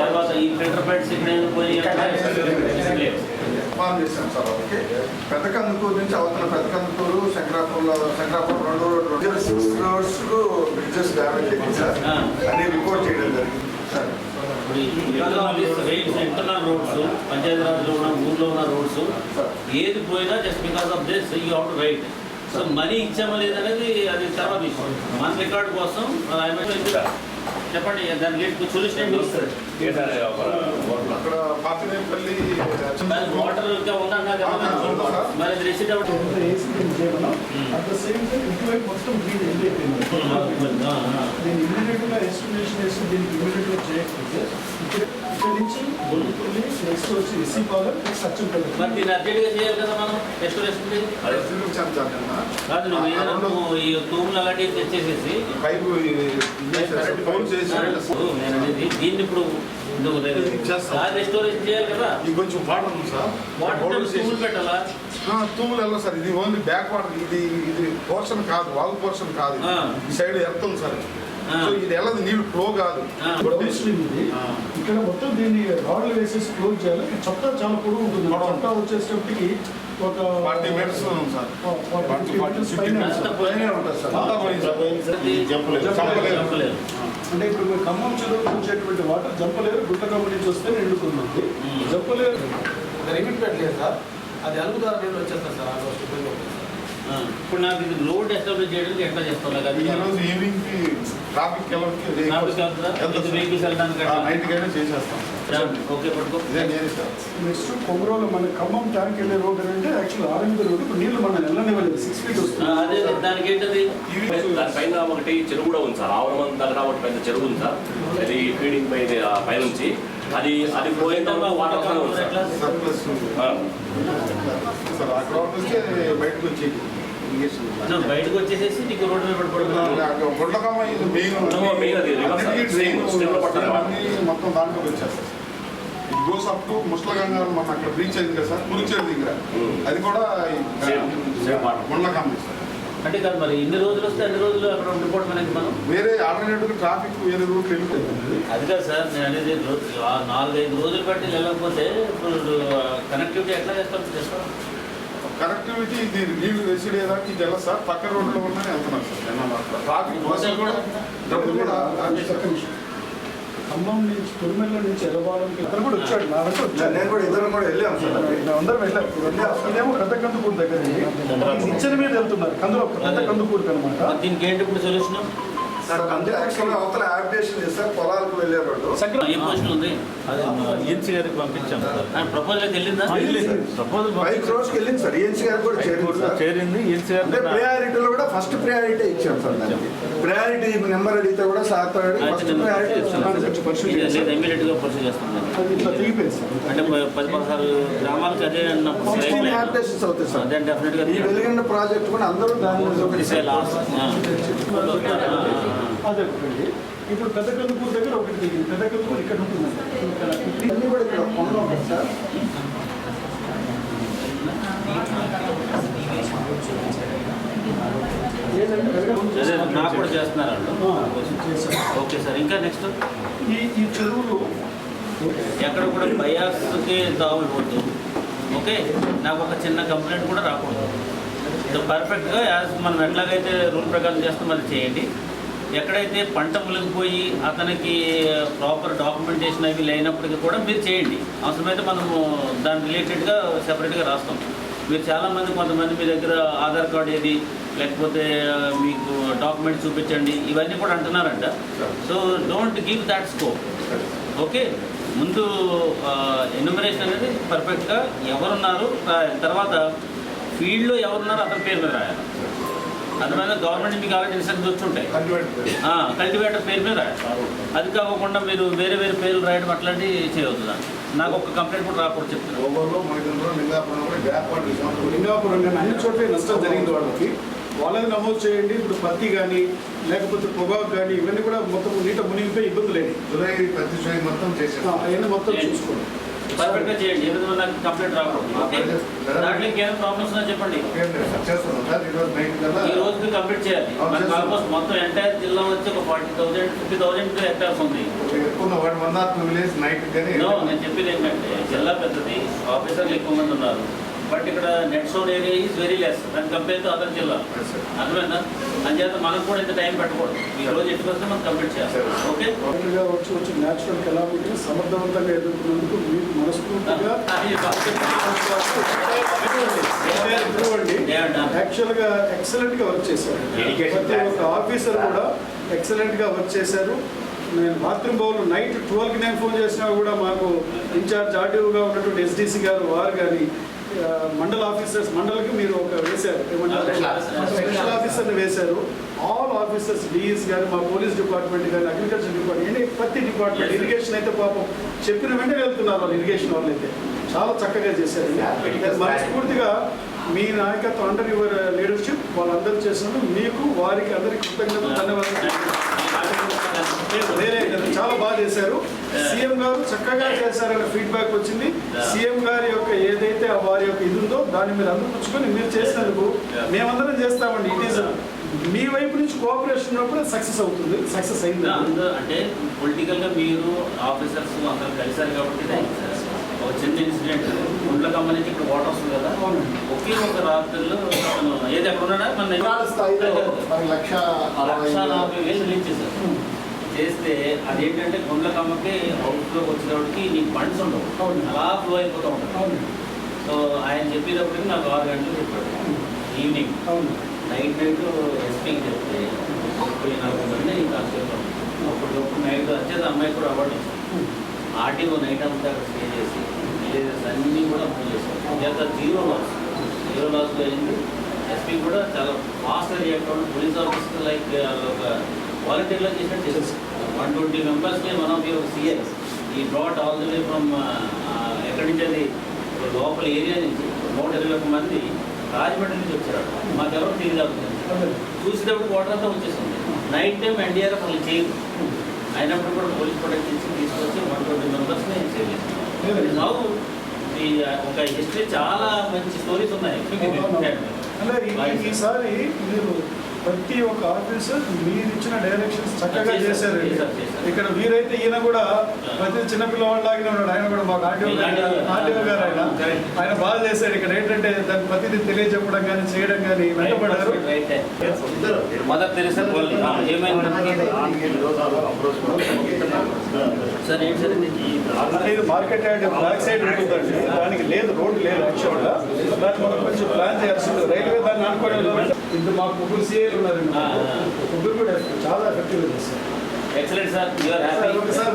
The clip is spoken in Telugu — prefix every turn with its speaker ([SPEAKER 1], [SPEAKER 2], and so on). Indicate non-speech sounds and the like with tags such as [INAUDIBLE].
[SPEAKER 1] తర్వాత ఈ ఫిల్టర్ ప్యాడ్స్ ఇక్కడ
[SPEAKER 2] చేశాను సార్ ఓకే. పెద్ద కందుకూరు నుంచి అవతల పెద్ద కందుకూరు శంకరాపురంలో శంకరాపురం రెండు రోడ్లు సిక్స్ రోడ్స్ బ్రిడ్జెస్ డ్యామేజ్ అయింది సార్.
[SPEAKER 1] ఆ.
[SPEAKER 2] అన్ని రిపోర్ట్ చేయడం జరిగింది సార్.
[SPEAKER 1] ఇంటర్నల్ రోడ్స్ పంచాయతీరాజ్లో ఉన్న ఊర్లో ఉన్న రోడ్స్ ఏది పోయినా just because of this you have to write so money ఇచ్చామా లేదనేది అది తర్వాత విషయం మన రికార్డ్ కోసం చెప్పండి దానికి సొల్యూషన్
[SPEAKER 2] అక్కడ పాపినేపల్లి
[SPEAKER 1] వాటర్ ఇంకా ఉందన్నా కదా మరి receipt out
[SPEAKER 3] at same time ఇటువైపు మొత్తం గ్రీన్ ఎండ్ అయిపోయింది. దీన్ని ఇమీడియట్గా ఎస్టిమేషన్ వేసి దీనికి ఇమీడియట్గా చేయకపోతే ఇక్కడ నుంచి నెక్స్ట్ వచ్చి ఎస్సీ పాలర్ నెక్స్ట్ అచ్చంపల్లి
[SPEAKER 1] మరి దీన్ని అర్జెంట్గా చేయాలి కదా మనం?
[SPEAKER 2] నిన్న.
[SPEAKER 1] కాదు నువ్వు ఏదైనా నువ్వు ఈ తూములు అలాంటివి తెచ్చేసేసి
[SPEAKER 2] పైపు ఫోన్ చేసి
[SPEAKER 1] ఇప్పుడు నేను అనేది దీన్ని ఇప్పుడు నువ్వు
[SPEAKER 2] చేస్తాం.
[SPEAKER 1] రెస్టోరేషన్ చేయాలి కదా?
[SPEAKER 2] ఇది కొంచెం వాటర్ ఉంది సార్.
[SPEAKER 1] వాటర్ తూములు పెట్టాలా?
[SPEAKER 2] ఆ, తూములు వెళ్ళదు సార్? ఇది ఓన్లీ బ్యాక్ వాటర్ ఇది ఇది పోర్షన్ కాదు వాల్ పోర్షన్ కాదు. ఈ సైడ్ వెళ్తుంది సార్. సో ఇది వెళ్ళదు నీళ్ళు ఫ్లో కాదు.
[SPEAKER 1] ఆ.
[SPEAKER 3] డౌన్ స్ట్రీమ్ ఇది ఇక్కడ మొత్తం దీన్ని రాడ్లు వేసేసి క్లోజ్ చేయాలి. చొక్కా చాలా పొడవు ఉంటుంది. చొక్కా వచ్చేటప్పటికి ఒక
[SPEAKER 2] ఫార్టీ మీటర్స్ సార్.
[SPEAKER 3] ఫార్టీ పైన
[SPEAKER 2] ఉంటుంది. సార్.
[SPEAKER 3] అంటే ఇప్పుడు మీరు ఖమ్మం చెరువు వచ్చేటువంటి వాటర్ జంపలేరు గుంటకమ్మ నుంచి వస్తే నిండుకుంటుంది. జంపలేరు
[SPEAKER 4] ఒక లిమిట్ పెట్టలేదు సార్. అది అలుగు ద్వారా నీళ్ళు వచ్చేస్తారు సార్ ఆల్మోస్ట్.
[SPEAKER 1] ఇప్పుడు నాకు ఇది రోడ్ ఎస్టాబ్లిష్ చేయడానికి ఎట్లా చేస్తాను నాకు అది
[SPEAKER 2] ఈ రోజు ఈవినింగ్కి ట్రాఫిక్
[SPEAKER 1] వెహికల్స్ వెళ్ళడానికి?
[SPEAKER 2] నైట్ కైనా చేసేస్తాం.
[SPEAKER 1] ఓకే పట్టుకో.
[SPEAKER 2] ఇదే నేను సార్
[SPEAKER 3] నెక్స్ట్ కొమరోలు మన ఖమ్మం ట్యాంక్ వెళ్ళే రోడ్ అంటే యాక్చువల్ ఆరెంజ్ రోడ్ ఇప్పుడు నీళ్ళు మనం వెళ్ళనివ్వలేదు. సిక్స్ ఫీట్ వస్తుంది.
[SPEAKER 1] అదే దానికి ఏంటది?
[SPEAKER 5] దానిపైన ఒకటి చెరువు కూడా ఉంది సార్. ఆవరమంత దగ్గర ఒకటి పెద్ద చెరువు ఉంది సార్. అది ఫీడింగ్ పై ఆ పైనుంచి అది అది పోయిన తర్వాత వాటర్ సార్.
[SPEAKER 2] బయటకు వచ్చేది
[SPEAKER 1] బయటకు వచ్చేసేసి నీకు రోడ్డు మీద పడిపోతుంది
[SPEAKER 5] గుండ్లకమ్మ
[SPEAKER 2] మొత్తం దాంట్లోకి వచ్చేస్తాయి. ఇది గోస్ అప్ టు ముసలగంగా మన అక్కడ బ్రీచ్ అయింది కదా సార్? పులిచేరు దగ్గర
[SPEAKER 5] Hmm.
[SPEAKER 2] అది కూడా. గుండకమ్మ సార్
[SPEAKER 1] అంటే కాదు మరి ఇన్ని రోజులు వస్తే అన్ని రోజులు అక్కడ ఉండిపోవడం అనేది మనం?
[SPEAKER 2] వేరే ఆల్టర్నేటివ్ ట్రాఫిక్ వేరే రూట్ వెళ్ళిపోతుంది
[SPEAKER 1] అది కాదు సార్ నేను అనేది నాలుగైదు రోజులు బట్టి వెళ్ళకపోతే ఇప్పుడు కనెక్టివిటీ ఎట్లా చేస్తాం? చేస్తాం.
[SPEAKER 2] కనెక్టివిటీ ఇది నీళ్ళు అయ్యేదాకా ఇది వెళ్ళదు సార్ పక్క రోడ్లో ఉన్నానే వెళ్తున్నాం సార్ జనాలు ట్రాఫిక్ బస్సులు కూడా డబ్బులు కూడా.
[SPEAKER 3] ఖమ్మం నుంచి తొలిమెల్ల నుంచి ఎలవాలంకి అతను కూడా వచ్చాడు నా వెంట వచ్చాడు
[SPEAKER 2] నేను కూడా ఇద్దరం కూడా వెళ్ళాం సార్.
[SPEAKER 3] అందరం వెళ్ళాం వెళ్ళి ఇదేమో పెద్ద కందుకూరు దగ్గర నిచ్చెన మీద వెళ్తున్నారు. కందులో పెద్ద కందుకూరుకి అనమాట
[SPEAKER 1] మరి దీనికి ఏంటి ఇప్పుడు సొల్యూషన్
[SPEAKER 2] సార్ యాక్చువల్గా అవతల యాప్డేషన్ చేస్తారు పొలాలకు వెళ్ళే రోడ్డు
[SPEAKER 1] ఏ పొజిషన్ ఉంది?
[SPEAKER 6] ఏఎన్సీ గారికి పంపించాం సార్.
[SPEAKER 1] ప్రపోజల్ వెళ్ళిందా?
[SPEAKER 6] ప్రపోజల్
[SPEAKER 2] ఫైవ్ క్రోర్స్కి వెళ్ళింది సార్. ఏఎన్సీ కూడా చేరింది సార్.
[SPEAKER 6] చేరింది. ఏఎన్సీ
[SPEAKER 2] అంటే
[SPEAKER 6] గారు
[SPEAKER 2] ప్రయారిటీలో కూడా ఫస్ట్ ప్రయారిటీ ఇచ్చాం సార్ దానికి. ప్రయారిటీ నెంబర్ అడిగితే కూడా సార్ ఫస్ట్ ప్రయారిటీ ఇచ్చాం
[SPEAKER 1] లేదు, లేదు ఇమీడియట్గా పరిశీలి చేస్తాం
[SPEAKER 3] ఇట్లా తెగిపోయింది సార్.
[SPEAKER 1] అంటే పది పదహారు గ్రామాలకు అదే అన్నప్పుడు
[SPEAKER 2] యాప్డేషన్స్ అవుతాయి సార్.
[SPEAKER 1] అదే డెఫినెట్గా
[SPEAKER 2] ఈ ప్రాజెక్ట్ కూడా అందరూ దాని
[SPEAKER 3] అదే ఒకటి ఇప్పుడు పెద్ద కందుకూరు దగ్గర ఒకటి దిగింది పెద్ద కందుకూరు ఇక్కడ ఉంటుంది ఇక్కడ
[SPEAKER 2] అన్ని కూడా ఇక్కడ కొండలు ఉంటాయి సార్.
[SPEAKER 1] నాకు కూడా చేస్తున్నారు. Okay sir. ఇంకా నెక్స్ట్?
[SPEAKER 3] ఈ ఈ చెరువులు.
[SPEAKER 1] ఎక్కడ కూడా బయాస్కి తావు ఇవ్వద్దు ఓకే. నాకు ఒక చిన్న కంప్లైంట్ కూడా రాకూడదు. పర్ఫెక్ట్గా యాజ్ మనం ఎట్లాగైతే రూల్ ప్రకారం చేస్తాం అది చేయండి. ఎక్కడైతే పంట ములిగిపోయి అతనికి ప్రాపర్ డాక్యుమెంటేషన్ అవి లేనప్పటికీ కూడా మీరు చేయండి. అవసరమైతే మనము దాని రిలేటెడ్గా సెపరేట్గా రాస్తాం. మీరు చాలామంది కొంతమంది మీ దగ్గర ఆధార్ కార్డు ఏది లేకపోతే మీకు డాక్యుమెంట్ చూపించండి ఇవన్నీ కూడా అంటున్నారంట. So don't give that scope okay ముందు ఎన్యూమరేషన్ అనేది పర్ఫెక్ట్గా ఎవరున్నారు తర్వాత ఫీల్డ్లో ఎవరున్నారో అతని పేరు మీద రాయాలి. అందువల్ల గవర్నమెంట్ మీకు ఇన్స్ట్రక్షన్స్ వచ్చి ఉంటాయి కల్టివేటర్ పేరు. మీద రాయాలి. అది కాకుండా మీరు వేరే వేరే పేర్లు రాయడం అట్లాంటివి చేయవద్దు దాన్ని. నాకు ఒక కంప్లైంట్ కూడా రాకూడదు చెప్తున్నాను
[SPEAKER 3] అన్ని చోట్ల నష్టం జరిగింది వాళ్ళకి. వాళ్ళని నమోదు చేయండి. ఇప్పుడు పత్తి కానీ లేకపోతే పొగాకు కానీ ఇవన్నీ కూడా మొత్తం నీట మునిగిపోయి ఇబ్బంది లేదు
[SPEAKER 2] జులై పత్తి మొత్తం చేసేస్తాం
[SPEAKER 3] అవన్నీ మొత్తం చూసుకోండి.
[SPEAKER 1] పర్ఫెక్ట్గా చేయండి ఎందుకంటే నాకు కంప్లీట్ రాకూడదు. దాంట్లో ఇంకేమైనా ప్రాబ్లమ్స్ ఉన్నా చెప్పండి? ఈ రోజుకి కంప్లీట్ చేయాలి. మనకు ఆల్మోస్ట్ మొత్తం ఎంటైర్ జిల్లా వచ్చి ఒక forty thousand fifty thousand hectares ఉంది. నేను చెప్పేది ఏంటంటే జిల్లా పెద్దది ఆఫీసర్లు ఎక్కువ మంది ఉన్నారు. బట్ ఇక్కడ net zone area is very less దాని కంపేర్ టు అదర్ జిల్లా. అర్థమైందా అంచేత మనకు కూడా ఇంత టైం పెట్టకూడదు. ఈ రోజు ఎటు వస్తే మనం కంప్లీట్ చేయాలి. ఓకే
[SPEAKER 3] వచ్చి వచ్చి న్యాచురల్ కెలామిటీ సమర్థవంతంగా ఎదుర్కొన్నందుకు మీకు మనస్ఫూర్తిగా [LAUGHS] యాక్చువల్గా ఎక్సలెంట్గా వర్క్ చేశారు. ప్రతి ఒక్క ఆఫీసర్ కూడా ఎక్సలెంట్గా వర్క్ చేశారు. నేను బాత్రూమ్ బౌల్ నైట్ ట్వెల్వ్కి నేను ఫోన్ చేసినా కూడా మాకు ఇన్ఛార్జ్ ఆర్టీఓగా ఉన్నటువంటి ఎస్డిసి గారు వారు కానీ మండల ఆఫీసర్స్ మండలికి మీరు ఒక వేశారు. స్పెషల్ ఆఫీసర్ని వేశారు. ఆల్ ఆఫీసర్స్ డిఎస్ కానీ మా పోలీస్ డిపార్ట్మెంట్ కానీ అగ్రికల్చర్ డిపార్ట్మెంట్ అంటే ప్రతి డిపార్ట్మెంట్ ఇరిగేషన్ అయితే పాపం చెప్పిన వెంటనే వెళ్తున్నారు వాళ్ళు ఇరిగేషన్ వాళ్ళు అయితే. చాలా చక్కగా చేశారు. మనస్ఫూర్తిగా మీ నాయకత్వం అండర్ యువర్ లీడర్షిప్ వాళ్ళందరూ చేసినందుకు మీకు వారికి అందరికీ కృతజ్ఞతలు ధన్యవాదాలు. బాగా చేశారు. సీఎం గారు చక్కగా చేశారనే ఫీడ్బ్యాక్ వచ్చింది. సీఎం గారి యొక్క ఏదైతే ఆ వారి యొక్క ఇది ఉందో దాన్ని మీరు అందిపుచ్చుకొని మీరు చేసినందుకు మేమందరం చేస్తామండి. ఇట్ ఈస్ మీ వైపు నుంచి కోఆపరేషన్ ఉన్నప్పుడు సక్సెస్ అవుతుంది. సక్సెస్ అయింది.
[SPEAKER 1] అందరూ అంటే పొలిటికల్గా మీరు ఆఫీసర్స్ అందరూ కలిశారు కాబట్టి. ఒక చిన్న ఇన్సిడెంట్ గుండ్ల నుంచి ఇక్కడ వాటర్ వస్తుంది కదా. ఒకే ఒక రాత్రిలో ఏది ఎక్కడ ఉన్నాడా? మన
[SPEAKER 2] లక్ష
[SPEAKER 1] నలభై వేలు రిలీజ్ చేస్తే అదేంటంటే గుండ్ల కమ్మకి అవుట్లోకి వచ్చేటప్పటికి నీకు బండ్స్ ఉండవు. అలా ఫ్లో అయిపోతూ
[SPEAKER 3] అవును.
[SPEAKER 1] సో ఆయన చెప్పేటప్పటికి నాకు ఆరు గంటలు చెప్పాడు. ఈవినింగ్ నైట్ నైట్ ఎస్పీకి చెప్తే ముప్పై నలభై మంది ఇంకా చెప్పాను అప్పటికప్పుడు నైట్ వచ్చేది అమ్మాయి కూడా అవార్డు ఇచ్చాను ఆర్టీఓ నైట్ అంతా అక్కడ స్టే చేసి విలేజెస్ అన్నీ కూడా చేశారు. అంచేత జీరో లాస్ జీరో లాస్ అయింది ఎస్పీ కూడా చాలా ఫాస్ట్గా రియాక్ట్ అవ్వడం పోలీస్ ఆఫీసర్ లైక్ ఒక వాలంటీర్లో చేసినట్టు చేసేసి వన్ ట్వంటీ మెంబర్స్ని మనం మీరు సిఎస్ ఈ brought all the way from ఎక్కడి నుంచి అది లోపల ఏరియా నుంచి నూట ఇరవై ఒక్క మంది రాజమండ్రి నుంచి వచ్చారు. మాకెవరు
[SPEAKER 3] అదే.
[SPEAKER 1] చూసేటప్పుడు వాటర్ అంతా వచ్చేసింది. నైట్ టైం ఎన్డీఆర్ఎఫ్ వాళ్ళు చేయరు అయినప్పుడు కూడా పోలీస్ ప్రొటెక్ట్ ఇచ్చి తీసుకొచ్చి వన్ ట్వంటీ మెంబర్స్ని సేవ్ ఈ ఒక హిస్టరీ చాలా మంచి స్టోరీస్ ఉన్నాయి.
[SPEAKER 3] ఈసారి మీరు ప్రతి ఒక్క ఆఫీసర్ మీరు ఇచ్చిన డైరెక్షన్స్ చక్కగా
[SPEAKER 1] చేశారు,
[SPEAKER 3] చేశారు.
[SPEAKER 1] చేశారు, చేశారు.
[SPEAKER 3] ఇక్కడ వీరైతే ఈయన కూడా ప్రతి చిన్న పిల్లవాళ్ళలాగానే ఉన్నాడు. ఆయన కూడా మాకు ఆర్టీఓ గారు ఆర్టీఓ గారు. ఆయన. ఆయన బాగా చేశాడు ఇక్కడ ఏంటంటే దాని ప్రతిదీ తెలియజెప్పడం కానీ చేయడం కానీ వెంటబడ్డారు.
[SPEAKER 1] ఇది?
[SPEAKER 3] ఇది మార్కెట్ యార్డ్ బ్యాక్ సైడ్ ఉంటుందండి. దానికి లేదు రోడ్డు లేదు యాక్చువల్గా. దాన్ని మనం కొంచెం ప్లాన్ చేయాల్సి ఉంటుంది రైల్వే దాన్ని అనుకోవడం ఇది మాకు ముగ్గురు సీఏలు
[SPEAKER 1] ఆ.
[SPEAKER 3] ముగ్గురు కూడా చాలా ఎఫెక్టివ్గా చేస్తారు.
[SPEAKER 1] ఎక్సలెంట్ సార్ హ్యాపీ
[SPEAKER 3] ఒకసారి